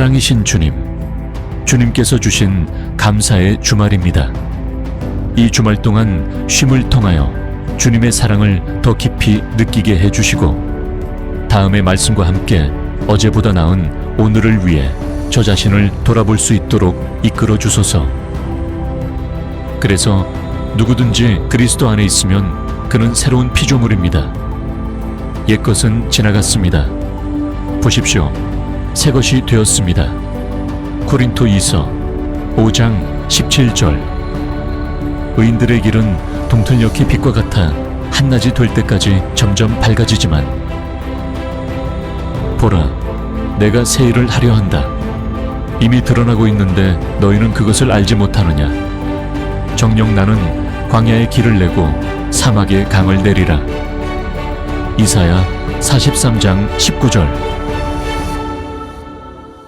사랑이신 주님, 주님께서 주신 감사의 주말입니다. 이 주말 동안 쉼을 통하여 주님의 사랑을 더 깊이 느끼게 해주시고 다음의 말씀과 함께 어제보다 나은 오늘을 위해 저 자신을 돌아볼 수 있도록 이끌어 주소서. 그래서 누구든지 그리스도 안에 있으면 그는 새로운 피조물입니다. 옛것은 지나갔습니다. 보십시오. 새 것이 되었습니다. 코린토 2서 5장 17절. 의인들의 길은 동틀녘의 빛과 같아 한낮이 될 때까지 점점 밝아지지만 보라 내가 새 일을 하려 한다. 이미 드러나고 있는데 너희는 그것을 알지 못하느냐? 정녕 나는 광야의 길을 내고 사막의 강을 내리라. 이사야 43장 19절